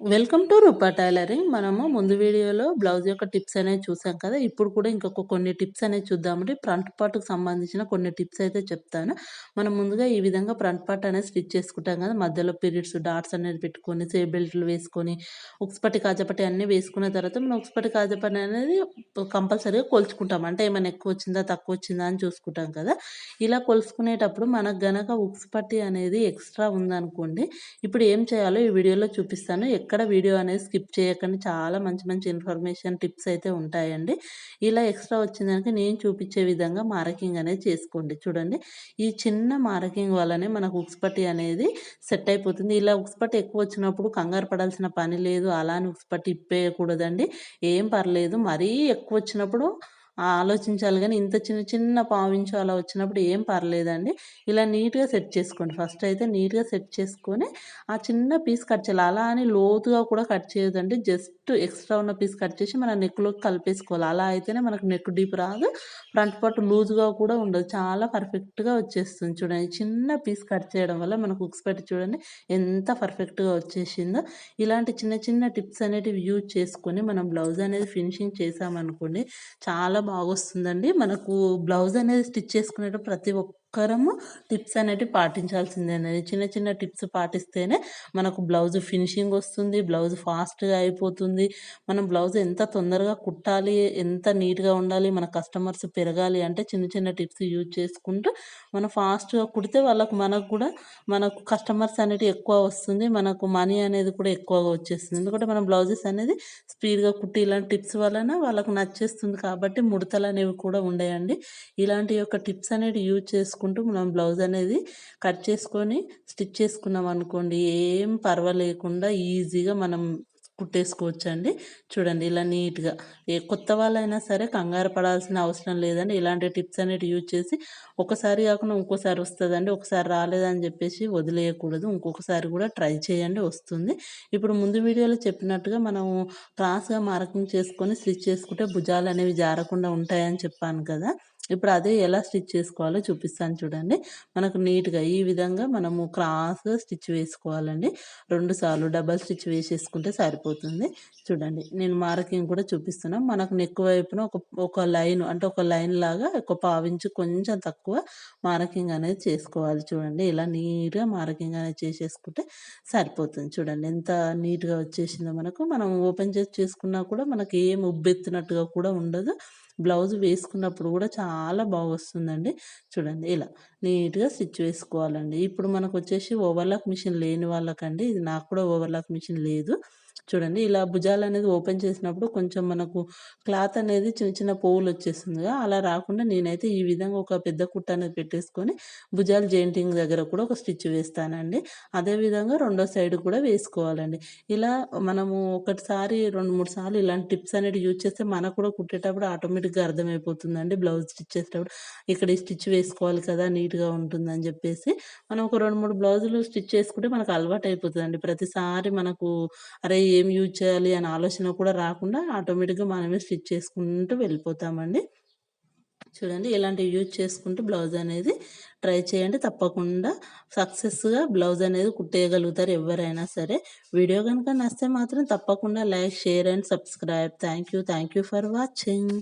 Welcome to Roopa tailoring. మనము ముందు వీడియోలో బ్లౌజ్ యొక్క టిప్స్ అనేవి చూసాం కదా! ఇప్పుడు కూడా ఇంకొక కొన్ని టిప్స్ అనేవి చూద్దామంటే ఫ్రంట్ పార్ట్‌కి సంబంధించిన కొన్ని టిప్స్ అయితే చెప్తాను. మనం ముందుగా ఈ విధంగా ఫ్రంట్ పార్ట్ అనేది స్టిచ్ చేసుకుంటాం కదా! మధ్యలో పీరియడ్స్ డాట్స్ అనేది పెట్టుకొని, సేబెల్ట్లు బెల్ట్‌లు వేసుకొని, ఉక్స్పట్టి, కాజపటి అన్నీ వేసుకున్న తర్వాత మనం ఉక్స్పట్టి, కాజపటి అనేది కంపల్సరీగా కొలుచుకుంటాం. అంటే ఏమైనా ఎక్కువ వచ్చిందా, తక్కువ వచ్చిందా అని చూసుకుంటాం కదా! ఇలా కొలుసుకునేటప్పుడు మనకు గనక ఉక్స్పటి అనేది ఎక్స్ట్రా ఉందనుకోండి, ఇప్పుడు ఏం చేయాలో ఈ వీడియోలో చూపిస్తాను. ఎక్కడ వీడియో అనేది స్కిప్ చేయకండి. చాలా మంచి మంచి ఇన్ఫర్మేషన్ టిప్స్ అయితే ఉంటాయండి. ఇలా ఎక్స్ట్రా వచ్చిందానికి నేను చూపించే విధంగా మార్కింగ్ అనేది చేసుకోండి. చూడండి. ఈ చిన్న మార్కింగ్ వల్లనే మనకు ఉక్స్పట్టి అనేది సెట్ అయిపోతుంది. ఇలా ఉక్స్పట్టి ఎక్కువ వచ్చినప్పుడు కంగారు పడాల్సిన పని లేదు. అలానే ఉక్స్పట్టి ఇప్పేయకూడదండి. ఏం పర్లేదు. మరీ ఎక్కువ వచ్చినప్పుడు ఆలోచించాలి కానీ ఇంత చిన్న చిన్న పావించు అలా వచ్చినప్పుడు ఏం పర్లేదండి. ఇలా నీట్గా సెట్ చేసుకోండి. ఫస్ట్ అయితే నీట్గా సెట్ చేసుకొని ఆ చిన్న పీస్ కట్ చేయాలి. అలా అని లోతుగా కూడా కట్ చేయదండి జస్ట్ ఎక్స్ట్రా ఉన్న పీస్ కట్ చేసి మన నెక్లోకి కలిపేసుకోవాలి. అలా అయితేనే మనకు నెక్ డీప్ రాదు. ఫ్రంట్ పార్ట్ లూజ్గా కూడా ఉండదు. చాలా పర్ఫెక్ట్గా వచ్చేస్తుంది చూడండి. చిన్న పీస్ కట్ చేయడం వల్ల మనకు ఉక్స్ పెట్టి చూడండి ఎంత పర్ఫెక్ట్గా వచ్చేసిందో. ఇలాంటి చిన్న చిన్న టిప్స్ అనేటివి యూజ్ చేసుకొని మనం బ్లౌజ్ అనేది ఫినిషింగ్ చేసామనుకోండి చాలా బాగా వస్తుందండి మనకు బ్లౌజ్ అనేది స్టిచ్ చేసుకునేటప్పుడు ప్రతి ఒక్క ఒక్కరము టిప్స్ అనేవి పాటించాల్సిందేనండి చిన్న చిన్న టిప్స్ పాటిస్తేనే మనకు బ్లౌజ్ ఫినిషింగ్ వస్తుంది బ్లౌజ్ ఫాస్ట్గా అయిపోతుంది. మనం బ్లౌజ్ ఎంత తొందరగా కుట్టాలి ఎంత నీట్గా ఉండాలి మన కస్టమర్స్ పెరగాలి అంటే చిన్న చిన్న టిప్స్ యూజ్ చేసుకుంటూ మనం ఫాస్ట్గా కుడితే వాళ్ళకు మనకు కూడా మనకు కస్టమర్స్ అనేది ఎక్కువ వస్తుంది మనకు మనీ అనేది కూడా ఎక్కువగా వచ్చేస్తుంది. ఎందుకంటే మనం బ్లౌజెస్ అనేది స్పీడ్గా కుట్టి ఇలాంటి టిప్స్ వలన వాళ్ళకు నచ్చేస్తుంది కాబట్టి ముడతలు అనేవి కూడా ఉండేయండి. ఇలాంటి యొక్క టిప్స్ అనేవి యూజ్ చేసుకుంటే చేసుకుంటూ మనం బ్లౌజ్ అనేది కట్ చేసుకొని స్టిచ్ చేసుకున్నాం అనుకోండి ఏం పర్వాలేకుండా ఈజీగా మనం కుట్టేసుకోవచ్చు అండి చూడండి ఇలా నీట్గా. ఏ కొత్త వాళ్ళైనా సరే కంగారు పడాల్సిన అవసరం లేదండి. ఇలాంటి టిప్స్ అనేవి యూజ్ చేసి ఒకసారి కాకుండా ఇంకోసారి వస్తుందండి ఒకసారి రాలేదని చెప్పేసి వదిలేయకూడదు. ఇంకొకసారి కూడా ట్రై చేయండి వస్తుంది. ఇప్పుడు ముందు వీడియోలో చెప్పినట్టుగా మనం క్రాస్గా మార్కింగ్ చేసుకొని స్టిచ్ చేసుకుంటే భుజాలు అనేవి జారకుండా ఉంటాయని చెప్పాను కదా. ఇప్పుడు అదే ఎలా స్టిచ్ చేసుకోవాలో చూపిస్తాను చూడండి. మనకు నీట్గా ఈ విధంగా మనము క్రాస్గా స్టిచ్ వేసుకోవాలండి. రెండు సార్లు డబల్ స్టిచ్ వేసేసుకుంటే సరిపోతుంది. చూడండి నేను మార్కింగ్ కూడా చూపిస్తున్నాను మనకు నెక్ వైపున ఒక ఒక లైన్ అంటే ఒక లైన్ లాగా ఒక పావించి కొంచెం తక్కువ మార్కింగ్ అనేది చేసుకోవాలి చూడండి. ఇలా నీట్గా మార్కింగ్ అనేది చేసేసుకుంటే సరిపోతుంది చూడండి. ఎంత నీట్గా వచ్చేసిందో మనకు. మనం ఓపెన్ చేసి చేసుకున్నా కూడా మనకి ఏం ఉబ్బెత్తినట్టుగా కూడా ఉండదు. బ్లౌజ్ వేసుకున్నప్పుడు కూడా చాలా బాగా వస్తుందండి. చూడండి ఇలా నీట్గా స్టిచ్ వేసుకోవాలండి. ఇప్పుడు మనకు వచ్చేసి ఓవర్లాక్ మిషన్ లేని వాళ్ళకండి. ఇది నాకు కూడా ఓవర్లాక్ మిషన్ లేదు. చూడండి ఇలా భుజాలు అనేది ఓపెన్ చేసినప్పుడు కొంచెం మనకు క్లాత్ అనేది చిన్న చిన్న పువ్వులు వచ్చేస్తుంది అలా రాకుండా నేనైతే ఈ విధంగా ఒక పెద్ద కుట్ట అనేది పెట్టేసుకొని భుజాలు జెయింటింగ్ దగ్గర కూడా ఒక స్టిచ్ వేస్తానండి. అదేవిధంగా రెండో సైడ్ కూడా వేసుకోవాలండి. ఇలా మనము ఒకటిసారి రెండు మూడు సార్లు ఇలాంటి టిప్స్ అనేవి యూజ్ చేస్తే మనకు కూడా కుట్టేటప్పుడు ఆటోమేటిక్గా అర్థమైపోతుందండి. బ్లౌజ్ స్టిచ్ చేసేటప్పుడు ఇక్కడ ఈ స్టిచ్ వేసుకోవాలి కదా నీట్గా ఉంటుందని చెప్పేసి మనం ఒక రెండు మూడు బ్లౌజులు స్టిచ్ చేసుకుంటే మనకు అలవాటు అయిపోతుందండి. ప్రతిసారి మనకు అరే ఏం యూజ్ చేయాలి అనే ఆలోచన కూడా రాకుండా ఆటోమేటిక్గా మనమే స్టిచ్ చేసుకుంటూ వెళ్ళిపోతామండి. చూడండి ఇలాంటివి యూజ్ చేసుకుంటూ బ్లౌజ్ అనేది ట్రై చేయండి. తప్పకుండా సక్సెస్గా బ్లౌజ్ అనేది కుట్టేయగలుగుతారు ఎవరైనా సరే. వీడియో కనుక నచ్చితే మాత్రం తప్పకుండా like share and subscribe. Thank you thank you for watching.